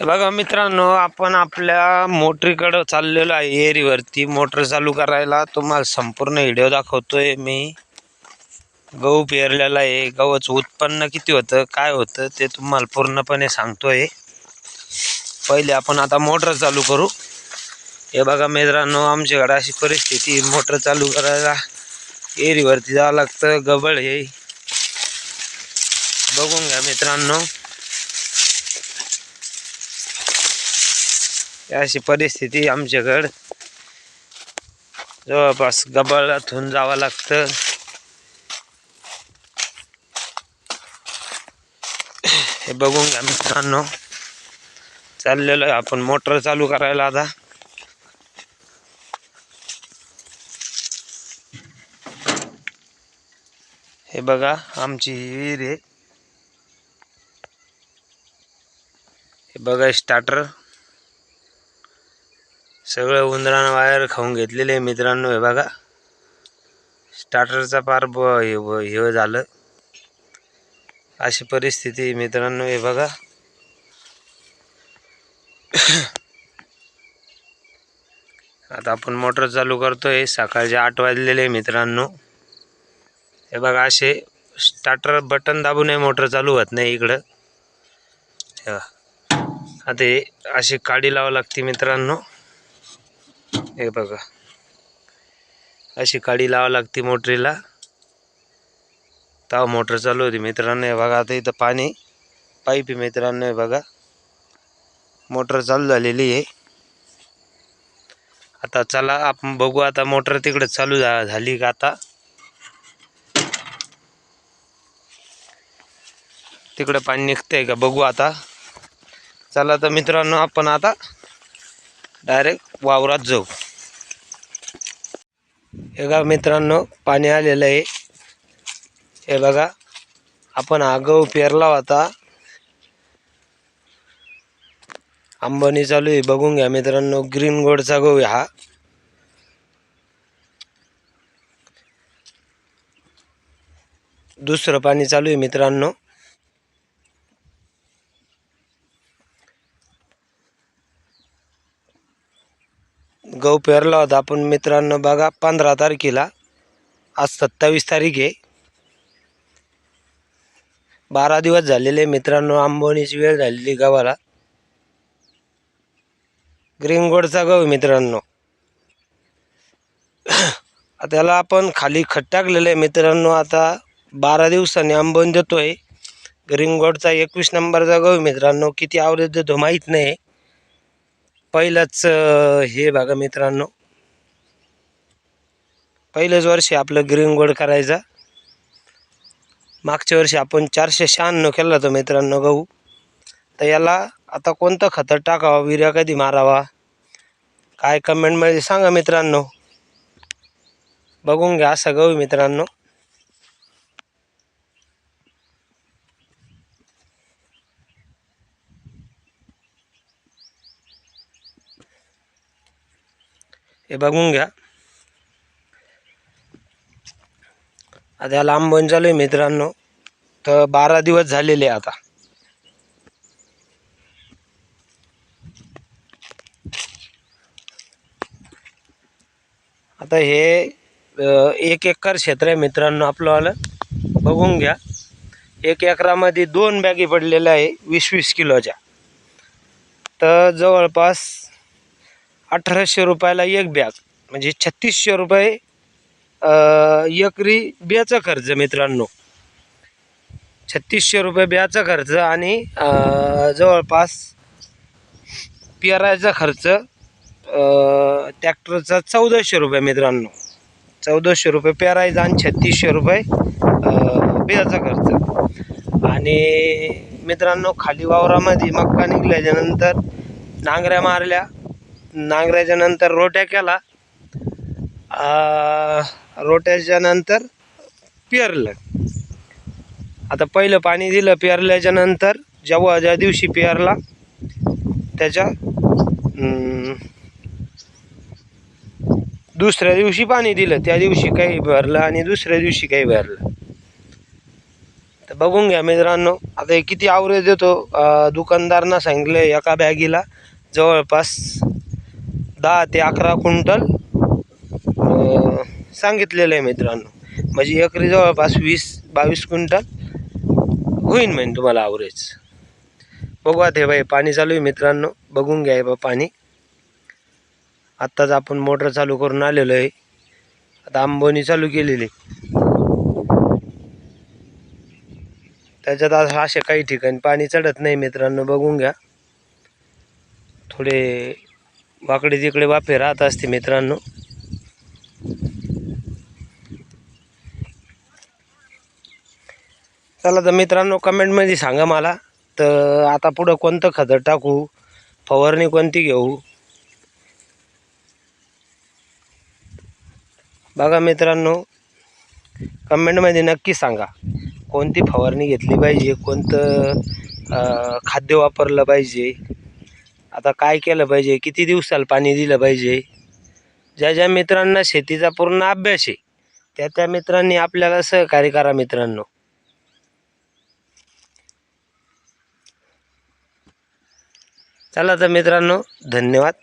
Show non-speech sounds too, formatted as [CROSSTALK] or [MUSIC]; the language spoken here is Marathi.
हे बघा मित्रांनो आपण आपल्या मोटरीकडं चाललेलो आहे एरीवरती मोटर चालू करायला तुम्हाला संपूर्ण व्हिडिओ दाखवतोय मी. गहू पेरलेला आहे. गव्हाचं उत्पन्न किती होतं काय होतं ते तुम्हाला पूर्णपणे सांगतोय. पहिले आपण आता मोटर चालू करू. हे बघा मित्रांनो आमच्याकडे अशी परिस्थिती मोटर चालू करायला एरीवरती जावं लागतं गबळ हे बघून घ्या मित्रांनो. अशी परिस्थिती आमच्याकडं. जवळपास गबाळातून जावं लागतं. हे बघून घ्या मित्रांनो. चाललेलो आहे आपण मोटर चालू करायला आता. हे बघा आमची ही विहीर आहे. हे बघा स्टार्टर. सगळं उंदरानं वायर खाऊन घेतलेले आहे मित्रांनो हे बघा. स्टार्टरचा पार ब हे ब- हे झालं. अशी परिस्थिती मित्रांनो हे बघा. आता आपण मोटर चालू करतोय सकाळचे आठ वाजलेले आहे मित्रांनो. हे बघा असे स्टार्टर बटन दाबूनही मोटर चालू होत नाही इकडं. आता हे अशी काडी लावावी लागते मित्रांनो. हे बघा. अशी काडी लावा लागते मोटरीला. तेव्हा मोटर चालू होती मित्रांनो. हे बघा आता इथं पाणी पाईप आहे मित्रांनो हे बघा. मोटर चालू झालेली आहे. आता चला आपण बघू आता मोटर तिकडे चालू झा झाली का आता. तिकडे पाणी निघतंय का बघू आता. चला तर मित्रांनो आपण आता डायरेक्ट वावरात जाऊ. हे बघा मित्रांनो पाणी आलेलं आहे. हे बघा आपण हा गहू पेरला होता आंबणी चालू आहे बघून घ्या मित्रांनो ग्रीन गोडचा गहू हा. दुसरं पाणी चालू आहे मित्रांनो. गहू पेरला होता. आपण मित्रांनो बघा पंधरा तारखेला. आज सत्तावीस तारीख आहे. बारा दिवस झालेले मित्रांनो आंबवणीची वेळ झालेली गव्हाला ग्रीन गोडचा गहू मित्रांनो. [COUGHS] त्याला आपण खाली खत टाकलेलं आहे मित्रांनो. आता बारा दिवसांनी आंबवून देतोय. ग्रीन गोडचा एकवीस नंबरचा गहू मित्रांनो. किती आवरेज देतो माहीत नाही. पहिलंच हे बघा मित्रांनो. पहिलंच वर्षी आपलं ग्रीन गोड करायचा. मागच्या वर्षी आपण चारशे शहाण्णव केला होता मित्रांनो गहू. तर याला आता कोणतं खतं टाकावं विर्या कधी मारावा? काय कमेंटमध्ये सांगा मित्रांनो. बघून घ्या असं गहू मित्रांनो. हे बघून घ्या. आता लांब बन चालू आहे मित्रांनो. तर बारा दिवस झालेले आहे आता. आता हे एक एकर क्षेत्र आहे मित्रांनो आपलंवालं बघून घ्या. एक एकरामध्ये दोन बॅगी पडलेल्या आहे वीस वीस किलोच्या. तर जवळपास अठराशे रुपयाला एक बॅग. म्हणजे छत्तीसशे रुपये एकरी बियाचा खर्च मित्रांनो. छत्तीसशे रुपये बियाचा खर्च आणि जवळपास पेरायचा खर्च ट्रॅक्टरचा चौदाशे रुपये मित्रांनो. चौदाशे रुपये पेरायचा आणि छत्तीसशे रुपये बियाचा खर्च. आणि मित्रांनो खाली वावरामध्ये मक्का निघल्याच्यानंतर नांगऱ्या मारल्या. नांगऱ्याच्या नंतर रोट्या केला. रोट्याच्या नंतर पेरलं. आता पहिलं पाणी दिलं पेरल्याच्या नंतर जेव्हा ज्या दिवशी पेरला त्याच्या दुसऱ्या दिवशी पाणी दिलं. त्या दिवशी काही भरलं आणि दुसऱ्या दिवशी काही भरलं. तर बघून घ्या मित्रांनो आता हे किती आवरेज देतो अं, दुकानदारांना सांगितलं एका बॅगीला जवळपास दहा ते अकरा क्विंटल सांगितलेलं आहे मित्रांनो. म्हणजे एकरी जवळपास वीस बावीस क्विंटल होईन म्हणजे तुम्हाला आवरेज बघू आता बाई पाणी चालू आहे मित्रांनो. बघून घ्या बा पाणी. आत्ताच आपण मोटर चालू करून आलेलो आहे. आता आंबोनी चालू केलेली त्याच्यात असे काही ठिकाणी पाणी चढत नाही मित्रांनो. बघून घ्या. थोडे वाकडे तिकडे वाफे राहत असते मित्रांनो. चला तर मित्रांनो कमेंटमध्ये सांगा मला तर आता पुढं कोणतं खतं टाकू फवारणी कोणती घेऊ? बघा मित्रांनो कमेंटमध्ये नक्की सांगा कोणती फवारणी घेतली पाहिजे कोणतं खाद्य वापरलं पाहिजे आता काय केलं पाहिजे? किती दिवसाला पाणी दिलं पाहिजे? ज्या ज्या मित्रांना शेतीचा पूर्ण अभ्यास आहे त्या त्या मित्रांनी आपल्याला सहकार्य करा मित्रांनो. चला तर मित्रांनो धन्यवाद.